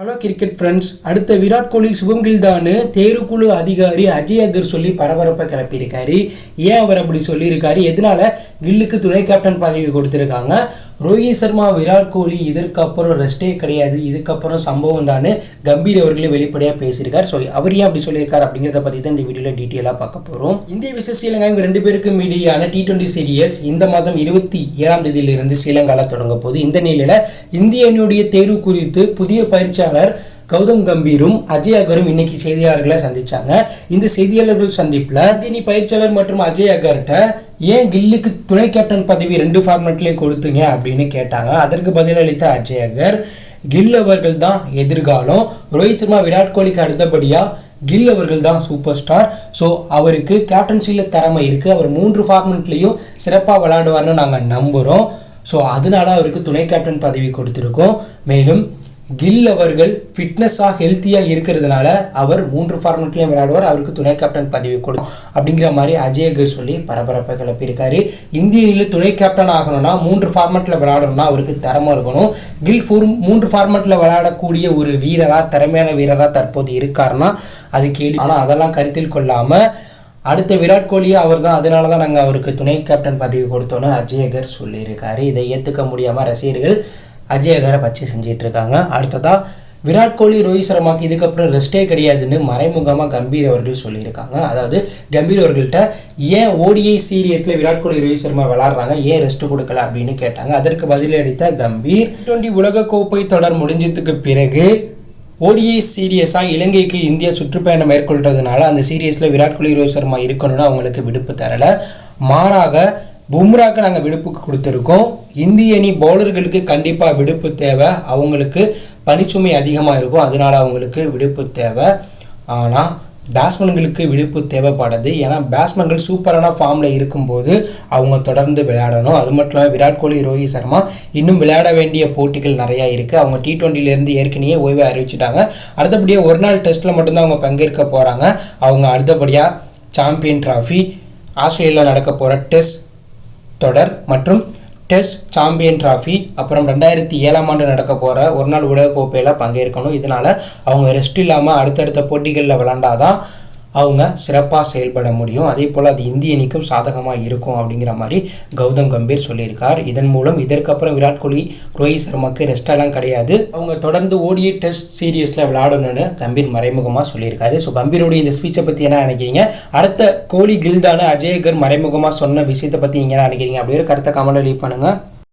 Hello cricket friends அடுத்த விராட் கோலி சுபம் கில்தானு தேர்வுக்குழு அதிகாரி அஜய் அகர் சொல்லி பரபரப்பை கிளப்பியிருக்காரு. ஏன் அவர் அப்படி சொல்லியிருக்காரு? எதனால கில்லுக்கு துணை கேப்டன் பதவி கொடுத்துருக்காங்க? ரோஹித் சர்மா விராட் கோலி இதற்கப்புறம் ரெஸ்டே கிடையாது. இதுக்கப்புறம் சம்பவம் தானே கம்பீர் அவர்களே வெளிப்படையாக பேசியிருக்கார். ஸோ அவர் ஏன் அப்படி சொல்லியிருக்காரு அப்படிங்கிறத பற்றி தான் இந்த வீடியோவில் டீட்டெயிலாக பார்க்க போகிறோம் இந்திய விசேஷ ஸ்ரீலங்கா இவங்க ரெண்டு பேருக்கும் இடையான டி டுவெண்ட்டி சீரியஸ் இந்த மாதம் இருபத்தி ஏழாம் தேதியிலிருந்து ஸ்ரீலங்காவில் தொடங்க போகுது. இந்த நிலையில் இந்திய அணியுடைய தேர்வு குறித்து புதிய பயிற்சி பேச்சாளர் கௌதம் கம்பீரும் அஜய் அகரும் இன்னைக்கு செய்தியாளர்களை சந்திச்சாங்க. இந்த செய்தியாளர்கள் சந்திப்பில் தினி பயிற்சியாளர் மற்றும் அஜய் அகர்கிட்ட ஏன் கில்லுக்கு துணை கேப்டன் பதவி ரெண்டு ஃபார்மேட்லேயும் கொடுத்தீங்க அப்படின்னு கேட்டாங்க. அதற்கு பதிலளித்த அஜய் அகர் கில் அவர்கள் தான் எதிர்காலம். ரோஹித் சர்மா விராட் கோலிக்கு அடுத்தபடியாக கில் அவர்கள் தான் சூப்பர் ஸ்டார் ஸோ அவருக்கு கேப்டன்சியில் திறமை இருக்குது அவர் மூன்று ஃபார்மெண்ட்லேயும் சிறப்பாக விளையாடுவார்னு நாங்கள் நம்புகிறோம் ஸோ அதனால அவருக்கு துணை கேப்டன் பதவி கொடுத்துருக்கோம். மேலும் கில் அவர்கள் ஃபிட்னஸாக ஹெல்த்தியாக இருக்கிறதுனால அவர் மூன்று ஃபார்மெட்லேயும் விளையாடுவார். அவருக்கு துணை கேப்டன் பதவி கொடுக்கும் அப்படிங்கிற மாதிரி அஜயகர் சொல்லி பரபரப்பை கிளப்பியிருக்காரு. இந்திய அணியில் துணை கேப்டன் ஆகணும்னா மூன்று ஃபார்மெட்டில் விளையாடணும்னா அவருக்கு திறமை இருக்கணும். கில் ஃபோர் மூன்று ஃபார்மெட்டில் விளையாடக்கூடிய ஒரு வீரராக திறமையான வீரராக தற்போது இருக்காருன்னா அது கேள்வி. ஆனால் அதெல்லாம் கருத்தில் கொள்ளாமல் அடுத்த விராட் கோலியை அவர் தான் அதனால தான் நாங்கள் அவருக்கு துணை கேப்டன் பதவி கொடுத்தோன்னு அஜயகர் சொல்லியிருக்காரு. இதை ஏற்றுக்க முடியாமல் ரசிகர்கள் அஜயகரை வச்சு செஞ்சிட்டு இருக்காங்க. அடுத்ததா விராட் கோலி ரோஹித் சர்மாக்கு இதுக்கப்புறம் ரெஸ்டே கிடையாதுன்னு மறைமுகமாக கம்பீர் அவர்கள் சொல்லியிருக்காங்க. அதாவது கம்பீர் அவர்கள்ட்ட ஏன் ஓடிஐ சீரியஸில் விராட் கோலி ரோஹித் சர்மா விளாட்றாங்க? ஏன் ரெஸ்ட் கொடுக்கல அப்படின்னு கேட்டாங்க. அதற்கு பதிலளித்த கம்பீர் டுவெண்ட்டி உலகக்கோப்பை தொடர் முடிஞ்சதுக்கு பிறகு ஓடிஐ சீரியஸாக இலங்கைக்கு இந்தியா சுற்றுப்பயணம் மேற்கொள்றதுனால அந்த சீரியஸில் விராட் கோலி ரோஹித் சர்மா இருக்கணும்னு அவங்களுக்கு விடுப்பு தரலை. மாறாக பும்ராக்கு நாங்கள் விடுப்பு கொடுத்துருக்கோம். இந்திய அணி பவுலர்களுக்கு கண்டிப்பாக விடுப்பு தேவை. அவங்களுக்கு பனிச்சுமை அதிகமாக இருக்கும். அதனால அவங்களுக்கு விடுப்பு தேவை. ஆனால் பேட்ஸ்மேன்களுக்கு விடுப்பு தேவைப்படுது. ஏன்னா பேட்ஸ்மேன்கள் சூப்பரான ஃபார்மில் இருக்கும்போது அவங்க தொடர்ந்து விளையாடணும். அது மட்டும் இல்லாமல் விராட் கோலி ரோஹித் சர்மா இன்னும் விளையாட வேண்டிய போட்டிகள் நிறையா இருக்குது அவங்க டி ட்வெண்ட்டிலேருந்து ஏற்கனவே ஓய்வை அறிவிச்சிட்டாங்க. அடுத்தபடியாக ஒரு நாள் டெஸ்ட்டில் மட்டும்தான் அவங்க பங்கேற்க போகிறாங்க அவங்க அடுத்தபடியாக சாம்பியன் ட்ராஃபி ஆஸ்திரேலியாவில் நடக்க போகிற டெஸ்ட் தொடர் மற்றும் டெஸ்ட் சாம்பியன் டிராஃபி அப்புறம் ரெண்டாயிரத்தி ஏழாம் ஆண்டு நடக்க போகிற ஒரு நாள் உலகக்கோப்பையில் பங்கேற்கணும். இதனால் அவங்க ரெஸ்ட் இல்லாமல் அடுத்தடுத்த போட்டிகளில் விளாண்டாதான் அவங்க சிறப்பாக செயல்பட முடியும். அதே போல் அது இந்திய அணிக்கும் சாதகமாக இருக்கும் அப்படிங்கிற மாதிரி கௌதம் கம்பீர் சொல்லியிருக்கார். இதன் மூலம் இதற்கப்புறம் விராட் கோலி ரோஹித் சர்மாக்கு ரெஸ்டெல்லாம் கிடையாது. அவங்க தொடர்ந்து ஓடிய டெஸ்ட் சீரியஸில் விளையாடணும்னு கம்பீர் மறைமுகமாக சொல்லியிருக்காரு. ஸோ கம்பீருடைய இந்த ஸ்பீச்சை பற்றி என்ன நினைக்கிறீங்க? அடுத்த கோலி கில்தான அஜயகர் மறைமுகமாக சொன்ன விஷயத்தை பற்றி நீங்கள் என்ன நினைக்கிறீங்க? அப்படிங்கிற கருத்தை கமெண்ட் லீவ் பண்ணுங்கள்